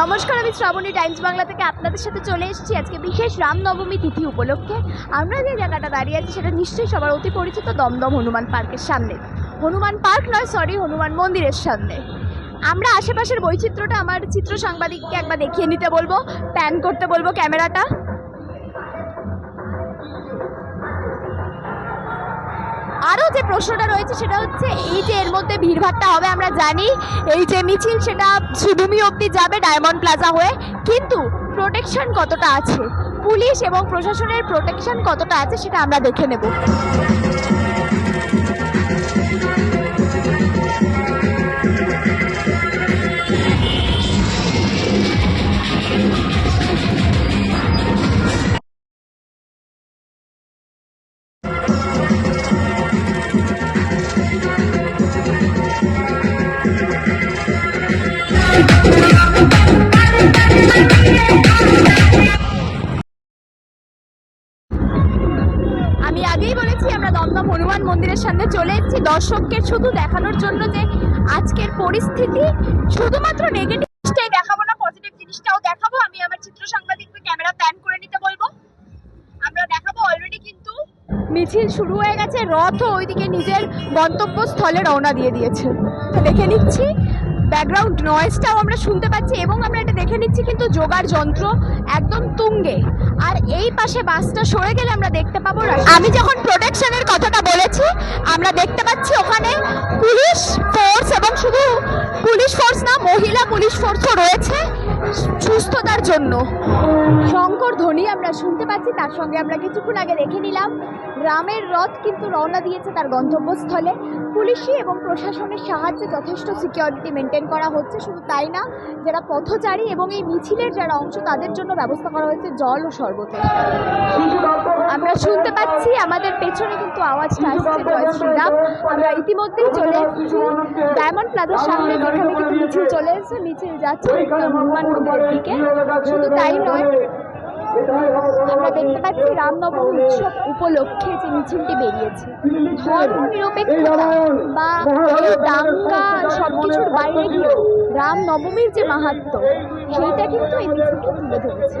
নমস্কার, আমি শ্রাবণী টাইমস বাংলা থেকে আপনাদের সাথে চলে এসেছি আজকে বিশেষ রামনবমী তিথি উপলক্ষে। আমরা যে জায়গাটা দাঁড়িয়ে আছি সেটা নিশ্চয়ই সবার অতি পরিচিত দমদম হনুমান পার্কের সামনে। হনুমান পার্ক নয় সরি হনুমান মন্দিরের সামনে। আমরা আশেপাশের বৈচিত্র্যটা আমার চিত্র সাংবাদিককে একবার দেখিয়ে নিতে বলব প্যান করতে বলব ক্যামেরাটা। যে প্রশ্নটা রয়েছে সেটা হচ্ছে, এই যে এর মধ্যে ভিড়ভাট্টা হবে, আমরা জানি, এই যে মিছিল সেটা শ্রীভূমি অবধি যাবে ডায়মন্ড প্লাজা হয়ে, কিন্তু প্রোটেকশন কতটা আছে? পুলিশ এবং প্রশাসনের প্রোটেকশন কতটা আছে সেটা আমরা দেখে নেব। বলেছি আমরা দমদম হনুমান মন্দিরের সামনে চলে এসেছি। দর্শককে শুধু দেখানোর জন্য যে আজকের পরিস্থিতি, শুধুমাত্র নেগেটিভটাই দেখাবো না পজিটিভ জিনিসটাও দেখাবো। আমি আমার চিত্র সাংবাদিককে ক্যামেরা প্যান করে নিতে বলব। আমরা দেখাবো অলরেডি কিন্তু মিছিল শুরু হয়ে গেছে, রথও ওইদিকে নিজের গন্তব্যস্থলে রওনা দিয়ে দিয়েছে। দেখে নিচ্ছি ব্যাকগ্রাউন্ড নয়েজটাও আমরা শুনতে পাচ্ছি এবং আমরা এটা দেখে নিচ্ছি কিন্তু যোগার যন্ত্র একদম তুঙ্গে। আর এই পাশে বাসটা সরে গেলে আমরা দেখতে পাবো আমি যখন প্রোটেকশনের কথাটা বলেছি, আমরা দেখতে পাচ্ছি ওখানে পুলিশ ফোর্স এবং শুধু পুলিশ ফোর্স না, মহিলা পুলিশ ফোর্সও রয়েছে। জন্য। শঙ্কর ধ্বনি আমরা শুনতে পাচ্ছি, তার সঙ্গে আমরা কিছুক্ষণ আগে রেখে নিলাম, রামের রথ কিন্তু রওনা দিয়েছে তার গন্তব্যস্থলে। পুলিশি এবং প্রশাসনের সাহায্যে যথেষ্ট সিকিউরিটি মেনটেন করা হচ্ছে, শুধু তাই না, যারা পথচারী এবং এই মিছিলের যারা অংশ, তাদের জন্য ব্যবস্থা করা হয়েছে জল ও শরবতের। আমরা শুনতে পাচ্ছি, আমাদের পেছনে কিন্তু আওয়াজটা আসছে আমরা ইতিমধ্যেই চলে এসেছি। ডায়মন্ড প্লাজার সামনে, যেখানে কিন্তু মিছিল চলে এসেছে, মিছিল যাচ্ছে দিকে। শুধু তাই নয়, আমরা দেখতে পাচ্ছি রামনবমী উৎসব উপলক্ষে যে মিছিলটি বেরিয়েছে। ধর্ম নিরপেক্ষতা বা দাঙ্গা সব কিছুর বাইরে গিয়েও রামনবমীর যে মাহাত্ম্য সেইটা কিন্তু এই মিছিলটি তুলে ধরেছে।